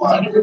ਵਾਹਿਗੁਰੂ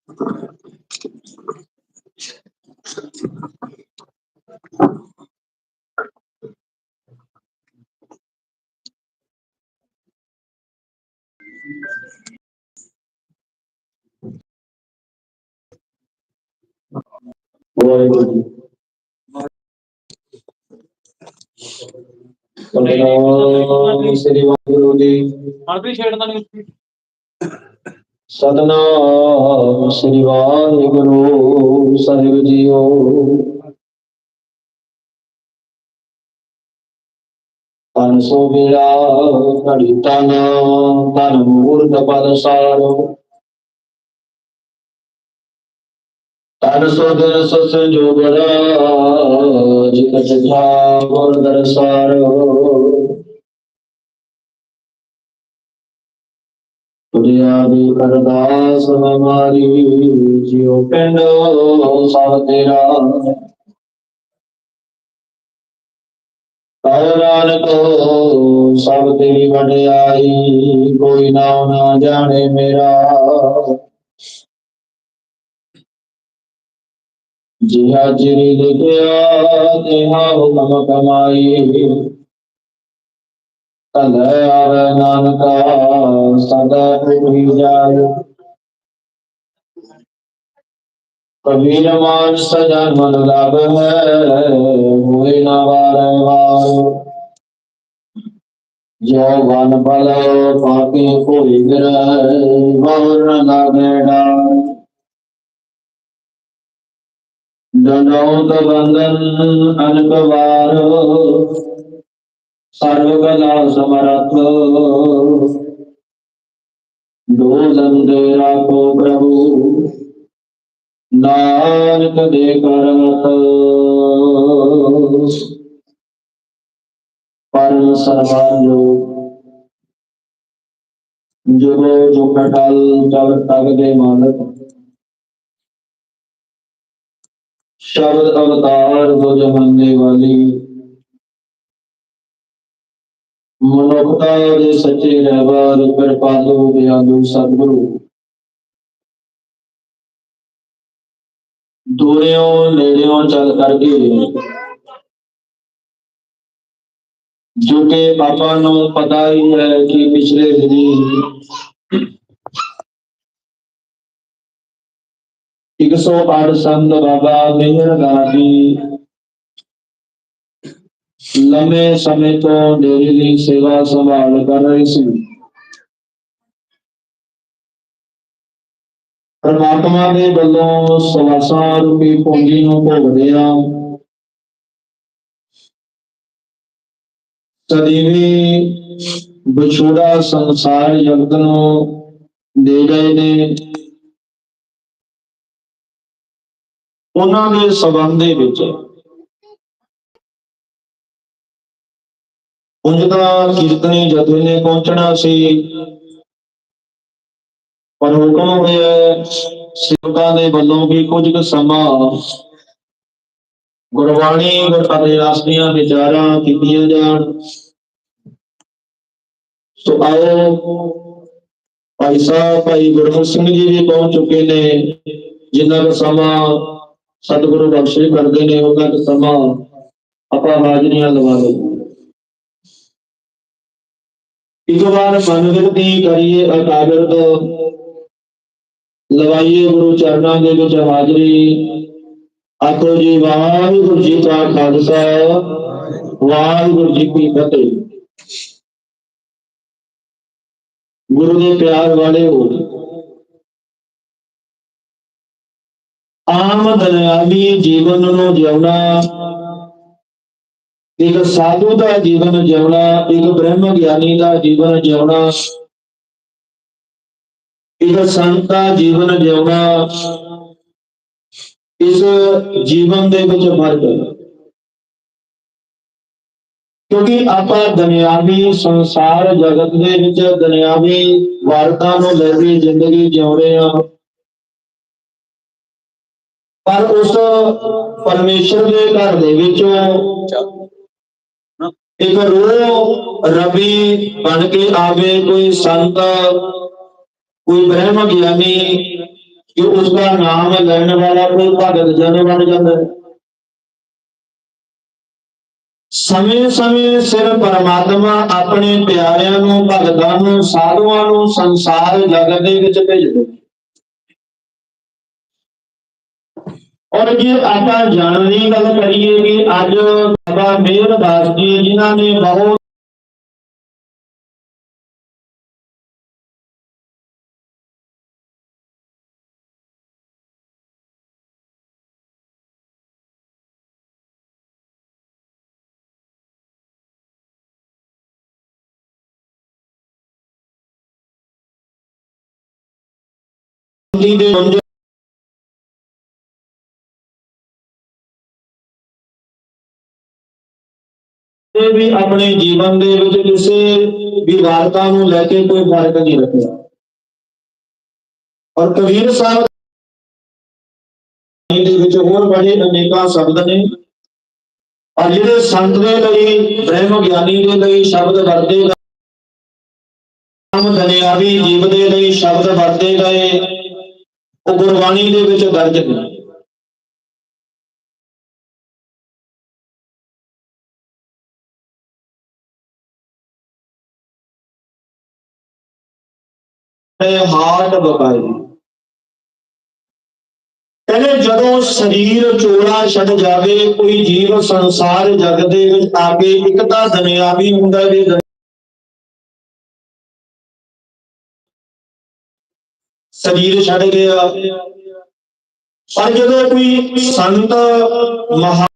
ਸ੍ਰੀ ਵਾਹਿਗੁਰੂ ਜੀ। ਛੇੜਦਾ ਨਹੀਂ ਸਤਨਾਮ ਸ੍ਰੀ ਵਾਹਿਗੁਰੂ ਸਾਹਿਬ ਜੀਓ। ਤਨ ਸੋ ਬਿਲਾ ਘੜੀ ਤਨ ਤਨ ਮੂਰਤ ਪਦ ਸਾਰੋ। ਤਨ ਸੋ ਦਿਨ ਸੋ ਸੰਜੋਗਰਾ ਜਿਤ ਜਥਾ ਗੁਰ ਦਰਸਾਰੋ। ਤੁਰਿਆ ਵੀ ਕਰਦਾਸ ਹਮਾਰੀ, ਜਿਉ ਪਿੰਡ ਸਭ ਤੇਰਾ। ਕਉ ਨਾਨਕ, ਸਭ ਤੇਰੀ ਵਡਿਆਈ, ਕੋਈ ਨਾਮ ਨਾ ਜਾਣੇ ਮੇਰਾ। ਜਿਹਾ ਚਿਰੀ ਲਿਖਿਆ ਤਿਹਾ ਹੁਕਮ ਕਮਾਈ। ਕਲੈ ਆਵੇ ਨਾਨਕਾ ਸਦਾ ਪੁਰੀ ਜਾਏ। ਕਬੀਰ ਮਾਨ ਸਜਨ ਮਨ ਲਾਭ ਹੈ ਹੋਏ ਨਾ ਵਾਰੇ ਵਾਰ। ਜੋ ਵਨ ਬਲ ਪਾਪੀ ਕੋਈ ਗਿਰੈ ਬਹੁਰ ਲਾਗੇ ਡਾਰ। ਦੰਡੋਤ ਬੰਦਨ ਅਨਕ ਸਰਵ ਕਲਾ ਸਮਰਥ। ਦੋ ਦੰਦੇ ਰਾਖੋ ਪ੍ਰਭੂ। ਨਾਨਕ ਦੇ ਕਰਤ। ਪਰਮ ਸਰਵਾਨੋ ਜੋ ਜੋ ਕਟਲ ਜਲ ਤਗ ਦੇ ਮਾਲਕ। ਸ਼ਬਦ ਅਵਤਾਰ ਦੋ ਜਹਾਨ ਦੇ ਵਾਲੀ ਮਨੁੱਖਤਾ ਦੇ ਸੱਚੇ ਰਹਿਬਰ ਕਿਰਪਾਲੂ ਦਿਆਲੂ ਸਤਿਗੁਰੂ ਦੂਰਿਓਂ ਨੇੜਿਓਂ ਚੱਲ ਕਰਕੇ ਜੋ ਕਿ ਆਪਾਂ ਨੂੰ ਪਤਾ ਹੀ ਹੈ ਕਿ ਪਿਛਲੇ ਦਿਨੀ 108 ਸੰਤ ਬਾਬਾ ਮਿਹਰਗਾਰ ਜੀ ਲੰਮੇ ਸਮੇਂ ਤੋਂ ਡੇਰੇ ਦੀ ਸੇਵਾ ਸੰਭਾਲ ਕਰ ਰਹੇ ਸੀ। ਪਰਮਾਤਮਾ ਦੇ ਵੱਲੋਂ ਸਵਾਸਾਂ ਰੂਪੀ ਪੂੰਜੀ ਨੂੰ ਭੋਗਦੇ ਆ ਸਦੀਵੀ ਵਿਛੋੜਾ ਸੰਸਾਰ ਜਗਤ ਨੂੰ ਦੇ ਗਏ ਨੇ। ਉਹਨਾਂ ਦੇ ਸਬੰਧ ਦੇ ਵਿੱਚ। ਉਂਝ ਤਾਂ ਕੀਰਤਨੀ ਜਥੇ ਨੇ ਪਹੁੰਚਣਾ ਸੀ, ਪਰ ਹੁਕਮ ਹੋਇਆ ਸਿੱਖਾਂ ਦੇ ਵੱਲੋਂ ਵੀ ਕੁਝ ਕੁ ਸਮਾਂ ਗੁਰਬਾਣੀ ਅਤੇ ਰਾਸਤੀਆਂ ਵਿਚਾਰਾਂ ਕੀਤੀਆਂ ਜਾਣ। ਸੋ ਆਓ ਭਾਈ ਸਾਹਿਬ, ਭਾਈ ਗੁਰਮੁਖ ਸਿੰਘ ਜੀ ਵੀ ਪਹੁੰਚ ਚੁੱਕੇ ਨੇ ਜਿੰਨਾ ਕੁ ਸਮਾਂ ਸਤਿਗੁਰੂ ਬਖਸ਼ੇ ਕਰਦੇ ਨੇ ਉਹਨਾਂ ਕੁ ਸਮਾਂ ਆਪਾਂ ਹਾਜ਼ਰੀਆਂ ਲਵਾ ਇੱਕ ਵਾਰ ਮਨ ਵਿਰਤੀ ਕਰੀਏ ਅਕਾਗਰਤ, ਲਵਾਈਏ ਗੁਰੂ ਚਰਨਾਂ ਦੇ ਵਿੱਚ ਹਾਜ਼ਰੀ। ਆਖੋ ਜੀ, ਵਾਹਿਗੁਰੂ ਜੀ ਕਾ ਖਾਲਸਾ, ਵਾਹਿਗੁਰੂ ਜੀ ਕੀ ਫਤਿਹ। ਗੁਰੂ ਦੇ ਪਿਆਰ ਵਾਲੇ ਹੋ। ਆਮ ਦੁਨਿਆਵੀ ਜੀਵਨ ਨੂੰ ਜਿਉਣਾ। ਇੱਕ ਸਾਧੂ ਦਾ ਜੀਵਨ ਜਿਉਣਾ, ਇੱਕ ਬ੍ਰਹਮ ਗਿਆਨੀ ਦਾ ਜੀਵਨ ਜਿਉਣਾ। ਇੱਕ ਸੰਤ ਦਾ ਜੀਵਨ ਜਿਉਣਾ। ਇਸ ਜੀਵਨ ਦੇ ਵਿੱਚ ਫ਼ਰਕ ਹੈ ਕਿਉਂਕਿ ਆਪਾਂ ਦੁਨਿਆਵੀ ਸੰਸਾਰ ਜਗਤ ਦੇ ਵਿੱਚ ਦੁਨਿਆਵੀ ਵਾਰਤਾ ਨੂੰ ਲੈ ਕੇ ਜ਼ਿੰਦਗੀ ਜਿਉ ਰਹੇ ਹਾਂ। ਪਰ ਉਸ ਪਰਮੇਸ਼ਰ ਦੇ ਘਰ ਦੇ ਵਿੱਚ ਇੱਕ ਰੂਹ ਰਵੀ ਬਣ ਕੇ ਆਵੇ ਕੋਈ ਸੰਤ ਕੋਈ ਬ੍ਰਹਮ ਗਿਆਨੀ ਕਿ ਉਸ ਦਾ ਨਾਮ ਲੈਣ ਵਾਲਾ ਕੋਈ ਭਗਤ ਜਨ ਬਣ ਜਾਂਦਾ ਹੈ। ਸਮੇਂ ਸਮੇਂ ਸਿਰ ਪਰਮਾਤਮਾ ਆਪਣੇ ਪਿਆਰਿਆਂ ਨੂੰ ਭਗਤਾਂ ਨੂੰ ਸਾਧੂਆਂ ਨੂੰ ਸੰਸਾਰ ਜਗਤ ਦੇ ਵਿੱਚ ਭੇਜਦਾ ਹੈ। ਔਰ ਜੇ ਆਪਾਂ ਜਾਣਨ ਦੀ ਗੱਲ ਕਰੀਏ ਕਿ ਅੱਜ ਬਾਬਾ ਮਿਹਰਦਾਸ ਜੀ ਜਿਨ੍ਹਾਂ ਨੇ ਬਹੁਤ ਦੀ ਦੇ ਵੀ ਆਪਣੇ ਜੀਵਨ ਦੇ ਵਿੱਚ ਕਿਸੇ ਵੀ ਵਾਰਤਾ ਨੂੰ ਲੈ ਕੇ ਕੋਈ ਫ਼ਰਕ ਨਹੀਂ ਰੱਖਿਆ। ਔਰ ਕਬੀਰ ਸਾਹਿਬ ਦੇ ਵਿੱਚ ਹੋਰ ਬੜੇ ਅਨੇਕਾਂ ਸ਼ਬਦ ਨੇ। ਔਰ ਜਿਹੜੇ ਸੰਤ ਦੇ ਲਈ, ਬ੍ਰਹਮ ਗਿਆਨੀ ਦੇ ਲਈ ਸ਼ਬਦ ਵਰਤੇ ਗਏ ਆਮ ਦੁਨਿਆਵੀ ਜੀਵ ਦੇ ਲਈ ਸ਼ਬਦ ਵਰਤੇ ਗਏ, ਉਹ ਗੁਰਬਾਣੀ ਦੇ ਵਿੱਚ ਦਰਜ ਨੇ ਤੇ ਹਾਰਟ ਬਕਾਈ ਕਹਿੰਦੇ ਜਦੋਂ ਸਰੀਰ ਚੋਲਾ ਛੱਡ ਜਾਵੇ, ਕੋਈ ਜੀਵ ਸੰਸਾਰ ਜਗ ਦੇ ਵਿੱਚ ਆ ਕੇ ਇੱਕ ਤਾਂ ਦੁਨਿਆਵੀ ਹੁੰਦਾ ਵੀ ਸਰੀਰ ਛੱਡ ਗਿਆ। ਪਰ ਜਦੋਂ ਕੋਈ ਸੰਤ ਮਹਾ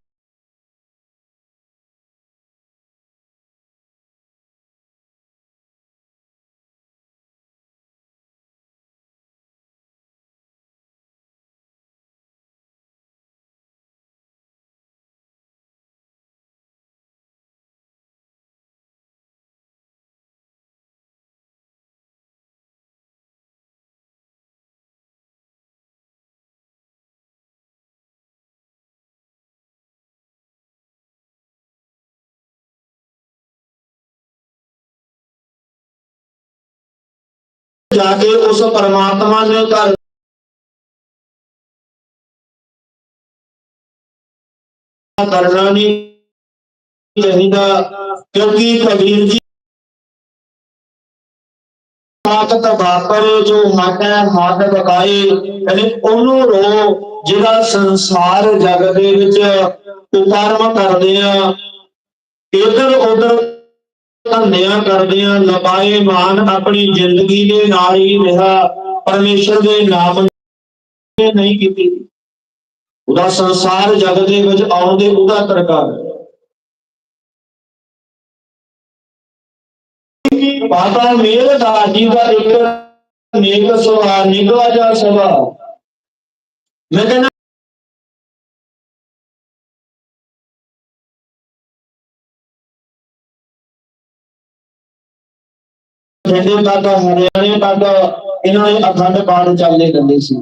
ਜਾ ਕੇ ਉਸ ਪਰਮਾਤਮਾ ਨੇ ਘਰ ਕਰਨਾ ਨਹੀਂ ਚਾਹੀਦਾ, ਕਿਉਂਕਿ ਕਬੀਰ ਜੀ ਤਾਕਤ ਵਾਪਰੇ, ਜੋ ਹੱਟ ਹੈ ਹੱਟ ਬਕਾਏ ਕਹਿੰਦੇ ਉਹਨੂੰ ਰੋ, ਜਿਹੜਾ ਸੰਸਾਰ ਜਗ ਦੇ ਵਿੱਚ ਕੁਕਰਮ ਕਰਦੇ ਆ ਇਧਰ ਉਧਰ ਧੰਦਿਆਂ ਕਰਦੇ ਲਪਾਏ ਮਾਨ ਆਪਣੀ ਜ਼ਿੰਦਗੀ ਦੇ ਨਾਲ ਹੀ ਰਿਹਾ ਪਰਮੇਸ਼ਰ ਦੇ ਨਾਮ ਨੇ ਨਹੀਂ ਕੀਤੀ। ਉਹਦਾ ਸੰਸਾਰ ਜਗ ਦੇ ਵਿੱਚ ਆਉਣ ਦੇ ਉਹਦਾ ਤਰਕਾ। ਹੈ ਬਾਬਾ ਮੇਰ ਦਾਸ ਜੀ ਦਾ ਇੱਕ ਨੇਕ ਸੁਭਾਅ ਨਿਗਵਾ ਜਾ ਸੁਭਾਅ। ਮੈਂ ਕਹਿੰਦਾ ਬਠਿੰਡੇ ਤੱਕ ਹਰਿਆਣੇ ਤੱਕ ਇਹਨਾਂ ਦੇ ਅਖੰਡ ਪਾਠ ਚੱਲਦੇ ਰਹਿੰਦੇ ਸੀ।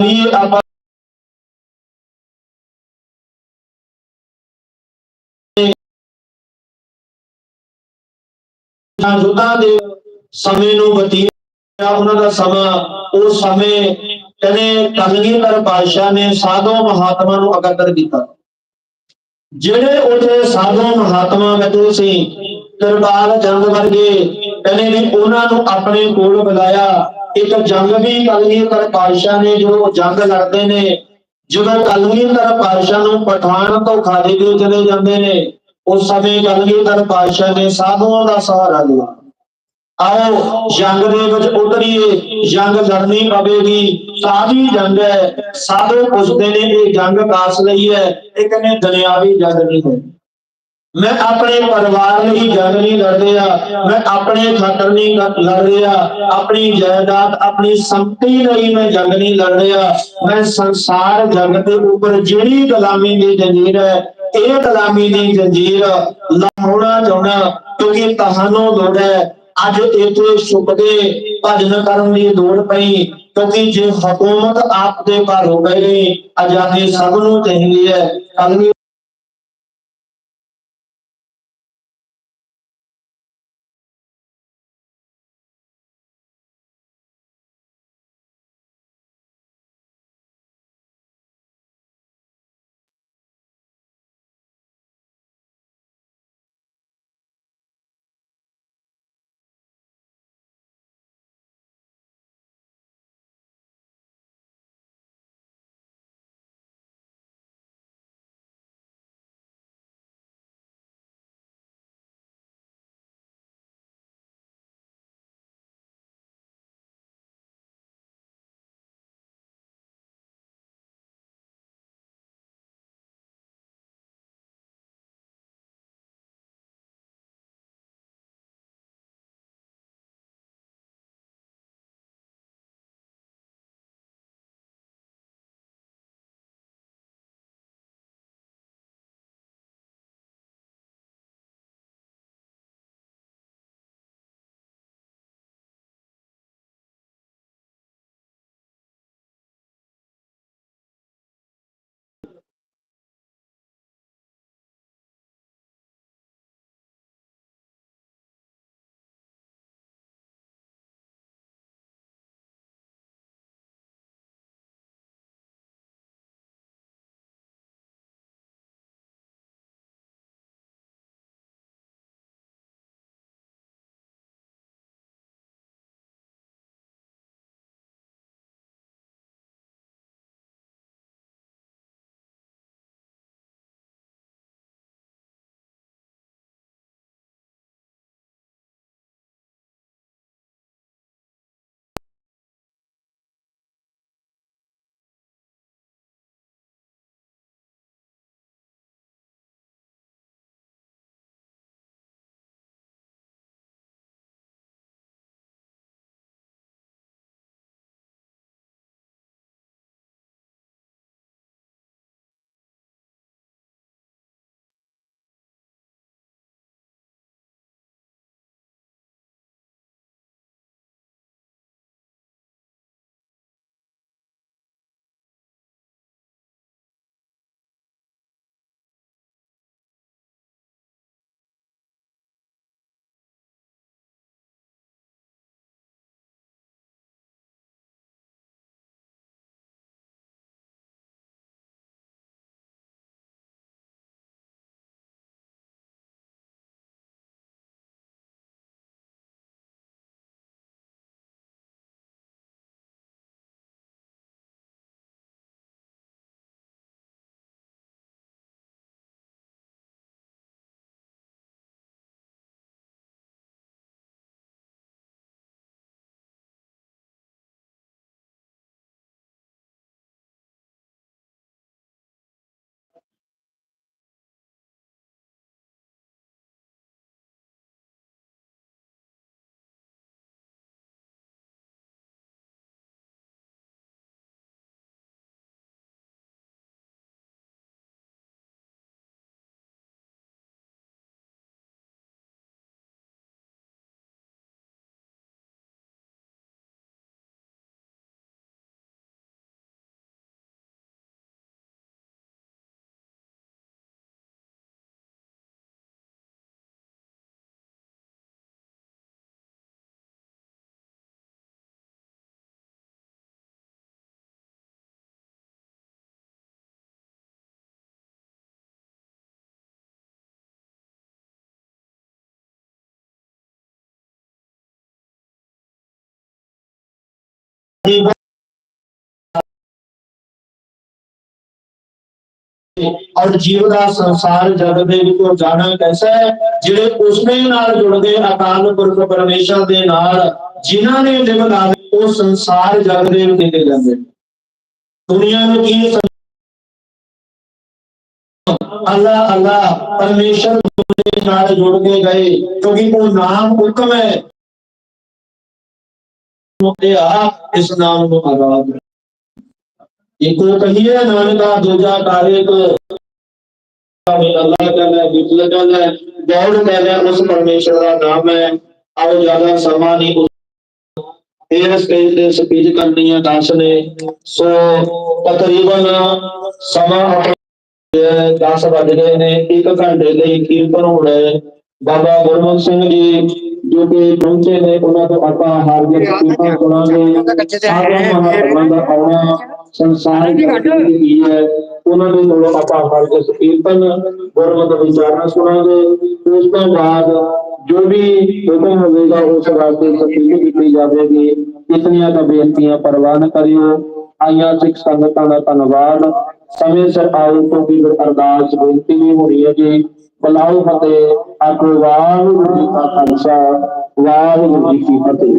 ਲਈ ਆਪਾਂ ਯੁੱਧਾਂ ਦੇ ਸਮੇਂ ਨੂੰ ਬਤੀਤ ਉਹਨਾਂ ਦਾ ਸਮਾਂ, ਉਹ ਸਮੇਂ ਕਹਿੰਦੇ ਕਲਗੀਧਰ ਪਾਤਸ਼ਾਹ ਨੇ ਸਾਧੂ ਮਹਾਤਮਾ ਨੂੰ ਇਕੱਤਰ ਕੀਤਾ। ਜਿਹੜੇ ਉੱਥੇ ਸਾਧੂ ਮਹਾਤਮਾ ਬੈਠੇ ਸੀ ਦਰਬਾਰ ਚੰਦ ਵਰਗੇ ਕਹਿੰਦੇ ਵੀ ਉਹਨਾਂ ਨੂੰ ਆਪਣੇ ਕੋਲ ਬੁਲਾਇਆ ਇੱਕ ਜੰਗ ਵੀ ਕਲਗੀਧਰ ਪਾਤਸ਼ਾਹ ਨੇ ਜੋ ਜੰਗ ਲੜਦੇ ਨੇ, ਜਦੋਂ ਕਲਗੀਧਰ ਪਾਤਸ਼ਾਹ ਨੂੰ ਪਠਾਨ ਤੋਂ ਖਾਲੀ ਦੇ ਚਲੇ ਜਾਂਦੇ ਨੇ, ਉਸ ਸਮੇਂ ਕਲਗੀਧਰ ਪਾਤਸ਼ਾਹ ਨੇ ਸਾਧੂਆਂ ਦਾ ਸਹਾਰਾ ਲਿਆ। ਆਓ, ਜੰਗ ਦੇ ਵਿੱਚ ਉਤਰੀਏ, ਜੰਗ ਲੜਨੀ ਪਵੇਗੀ ਸਾਦੀ ਜੰਗ ਹੈ, ਸਾਧੂ ਪੁੱਛਦੇ ਨੇ, ਇਹ ਜੰਗ ਕਾਸ ਲਈ ਹੈ, ਇਹ ਕਹਿੰਦੇ ਦੁਨਿਆਵੀ ਜੰਗ ਨਹੀਂ ਹੈ ਮੈਂ ਆਪਣੇ ਪਰਿਵਾਰ ਲਈ ਜੰਗ ਨਹੀਂ ਲੜ ਰਿਹਾ ਮੈਂ ਆਪਣੇ ਖਾਤਰ ਨਹੀਂ ਲੜ ਰਿਹਾ ਆਪਣੀ ਜਾਇਦਾਦ, ਆਪਣੀ ਸੰਪਤੀ ਲਈ ਮੈਂ ਜੰਗ ਨਹੀਂ ਲੜ ਰਿਹਾ ਮੈਂ ਸੰਸਾਰ ਜੰਗ ਦੇ ਉੱਪਰ ਜਿਹੜੀ ਗੁਲਾਮੀ ਦੀ ਜੰਜੀਰ ਹੈ, ਇਹ ਗੁਲਾਮੀ ਦੀ ਜੰਜੀਰ ਲਾਉਣਾ ਚਾਹੁੰਦਾ ਕਿਉਂਕਿ ਤੁਹਾਨੂੰ ਲੋੜ ਹੈ। ਅੱਜ ਇੱਥੇ ਸੁਪਦੇ ਭਜਨ ਕਰਨ ਦੀ ਲੋੜ ਪਈ, ਕਿਉਂਕਿ ਜੇ ਹਕੂਮਤ ਆਪ ਦੇ ਘਰ ਹੋ ਗਈ, ਆਜ਼ਾਦੀ ਸਭ ਨੂੰ ਚਾਹੀਦੀ ਹੈ। ਕੱਲ੍ਹ ਔਰ ਜੀਵ ਦਾ ਸੰਸਾਰ ਜਗਤ ਦੇ ਵਿੱਚੋਂ ਜਾਣਾ ਕੈਸਾ ਹੈ ਜਿਹੜੇ ਉਸਨੇ ਨਾਲ ਜੁੜਦੇ ਅਕਾਲ ਪੁਰਖ ਪਰਮੇਸ਼ਰ ਦੇ ਨਾਲ, ਜਿਨ੍ਹਾਂ ਨੇ ਲਿਵ ਲਾ ਉਹ ਸੰਸਾਰ ਜਗਤ ਦੇ ਵਿੱਚ ਨਿਕਲ ਜਾਂਦੇ ਨੇ। ਦੁਨੀਆ ਨੂੰ ਕੀ ਅੱਲਾ ਅੱਲਾ, ਪਰਮੇਸ਼ਰ ਦੇ ਨਾਲ ਜੁੜ ਕੇ ਗਏ, ਕਿਉਂਕਿ ਉਹ ਨਾਮ ਹੁਕਮ ਹੈ ਤੇ ਇਸ ਨਾਮ ਨੂੰ ਆਰਾਧ ਇੱਕੋ ਕਹੀਏ, ਨਾਨਕਾ ਦੂਜਾ ਕਾਰੇ ਕੋ ਅੱਲਾਹ ਕਹਿੰਦਾ ਹੈ ਕਹਿੰਦਾ ਗੌੜ ਕਹਿੰਦਾ ਉਸ ਪਰਮੇਸ਼ਰ ਦਾ ਨਾਮ ਹੈ। ਆਓ ਜ਼ਿਆਦਾ ਸਮਾਂ ਨਹੀਂ ਇਹ ਸਟੇਜ ਤੇ ਸਪੀਚ ਕਰਨੀ ਹੈ, ਦਾਸ ਨੇ। ਸੋ ਤਕਰੀਬਨ ਸਮਾਂ ਆਪਣਾ 10 ਵੱਜ ਗਏ ਨੇ, ਇੱਕ ਘੰਟੇ ਲਈ ਕੀਰਤਨ ਹੋ ਰਿਹਾ ਹੈ। ਬਾਬਾ ਗੁਰਮੁਖ ਸਿੰਘ ਜੀ ਜੋ ਕਿ ਪਹੁੰਚੇ ਨੇ ਉਹਨਾਂ ਤੋਂ ਆਪਾਂ ਹਾਰ ਦੇ ਕੀਰਤਨ ਸੁਣਾਂਗੇ ਸਾਰਿਆਂ ਮਹਾਤਮਾ ਦਾ ਆਉਣਾ ਸੰਸਾਰ ਦੀ ਹੈ। ਉਹਨਾਂ ਦੇ ਕੋਲੋਂ ਆਪਾਂ ਹਾਰ ਦੇ ਕੀਰਤਨ ਗੁਰਮਤਿ ਵਿਚਾਰਨਾ ਸੁਣਾਂਗੇ। ਉਸ ਤੋਂ ਬਾਅਦ ਜੋ ਵੀ ਹੁਕਮ ਹੋਵੇਗਾ ਉਸ ਵਾਸਤੇ ਸਪੀਚ ਕੀਤੀ ਜਾਵੇਗੀ। ਇਤਨੀਆਂ ਤਾਂ ਬੇਨਤੀਆਂ ਪ੍ਰਵਾਨ ਕਰਿਓ। ਆਈਆਂ ਸਿੱਖ ਸੰਗਤਾਂ ਦਾ ਧੰਨਵਾਦ। ਸਮੇਂ ਸਿਰ ਆਓ ਕਿਉਂਕਿ ਫਿਰ ਅਰਦਾਸ ਬੇਨਤੀ ਵੀ ਹੋ ਰਹੀ ਹੈ ਜੀ। ਬਲਾਉ ਫਤਿਹ ਆਖੋ ਵਾਹਿਗੁਰੂ ਜੀ ਕਾ ਖਾਲਸਾ ਵਾਹਿਗੁਰੂ ਜੀ ਕੀ ਫਤਿਹ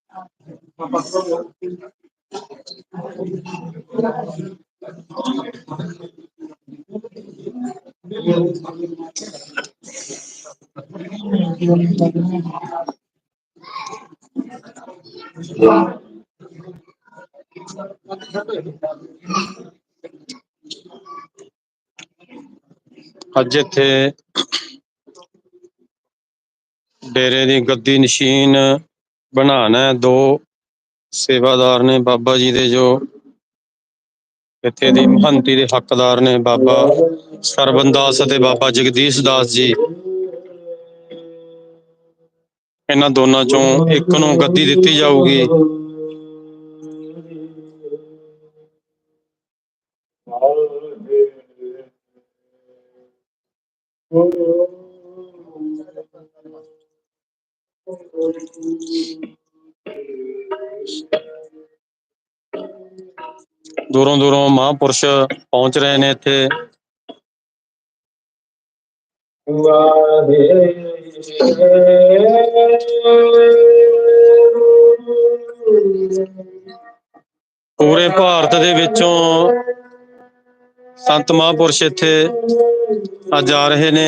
ਅੱਜ ਇੱਥੇ ਡੇਰੇ ਦੀ ਗੱਦੀ ਨਸ਼ੀਨ ਬਣਾਉਣਾ ਹੈ। ਦੋ ਸੇਵਾਦਾਰ ਨੇ ਬਾਬਾ ਜੀ ਦੇ ਜੋ ਇੱਥੇ ਦੀ ਮਹੰਤੀ ਦੇ ਹੱਕਦਾਰ ਨੇ ਬਾਬਾ ਸਰਬਨ ਦਾਸ ਅਤੇ ਬਾਬਾ ਜਗਦੀਸ਼ ਦਾਸ ਜੀ। ਇਹਨਾਂ ਦੋਨਾਂ ਚੋਂ ਇੱਕ ਨੂੰ ਗੱਦੀ ਦਿੱਤੀ ਜਾਊਗੀ। ਦੂਰੋਂ ਦੂਰੋਂ ਮਹਾਂਪੁਰਸ਼ ਪਹੁੰਚ ਰਹੇ ਨੇ ਇੱਥੇ। ਪੂਰੇ ਭਾਰਤ ਦੇ ਵਿੱਚੋਂ ਸੰਤ ਮਹਾਂਪੁਰਸ਼ ਇੱਥੇ ਅੱਜ ਆ ਰਹੇ ਨੇ।